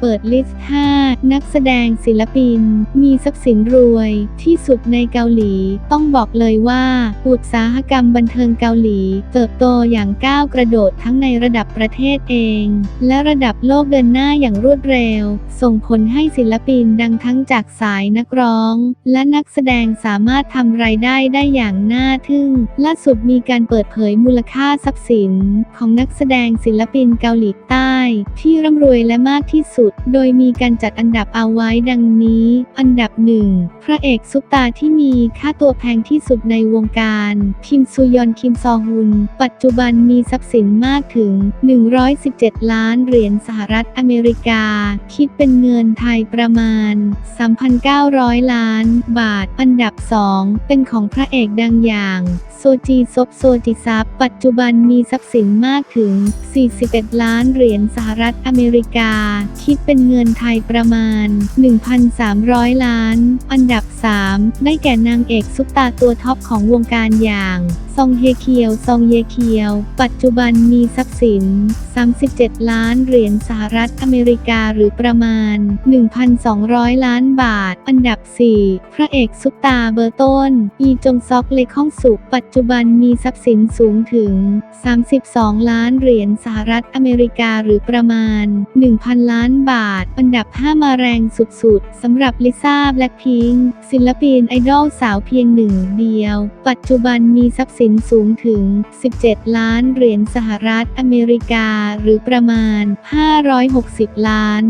เปิดลิสต์ 5 นักแสดงศิลปิน มีทรัพย์สินรวยที่สุดในเกาหลี ต้องบอกเลยว่า อุตสาหกรรมบันเทิงเกาหลี เติบโตอย่างก้าวกระโดดทั้งในระดับประเทศเอง และระดับโลกเดินหน้าอย่างรวดเร็ว ส่งผลให้ศิลปินดังทั้งจากสายนักร้อง และนักแสดงสามารถทำรายได้ได้อย่างน่าทึ่ง ล่าสุดมีการเปิดเผยมูลค่าทรัพย์สิน ของนักแสดงศิลปินเกาหลีใต้ ที่ร่ำรวยและมากที่สุดโดยมีการจัดอันดับเอาไว้ดังนี้ อันดับหนึ่งพระเอกซุปตาที่มีค่าตัวแพงที่สุดในวงการ คิมซูยอนคิมซอฮุน ปัจจุบันมีทรัพย์สินมากถึง 117 ล้านเหรียญสหรัฐอเมริกา คิดเป็นเงินไทยประมาณ 3,900 ล้าน บาท อันดับ 2 เป็นของพระเอกดังอย่างโซจีซบโซจิซับปัจจุบันมีทรัพย์สินมากถึง 41 ล้านเหรียญสหรัฐอเมริกา คิดเป็นเงินไทยประมาณ 1,300 ล้าน อันดับ 3 ได้แก่นางเอกซุปตาตัวท็อปของวงการอย่าง องเฮเคียว ซองเยเคียว ปัจจุบันมีทรัพย์สิน 37 ล้านเหรียญสหรัฐอเมริกาหรือประมาณ 1,200 ล้านบาท อันดับ 4 พระเอกซุปตาเบอร์ต้น อีจงซอกเลข้องสุข ปัจจุบันมีทรัพย์สินสูงถึง 32 ล้านเหรียญสหรัฐอเมริกาหรือประมาณ 1,000 ล้านบาท อันดับ 5 มาแรงสุดๆสำหรับลิซ่าแบล็คพิงศิลปินไอดอลสาวเพียงหนึ่งเดียว ปัจจุบันมีทรัพย์สินสูงถึง 17 ล้านเหรียญสหรัฐอเมริกาหรือประมาณ 560 ล้าน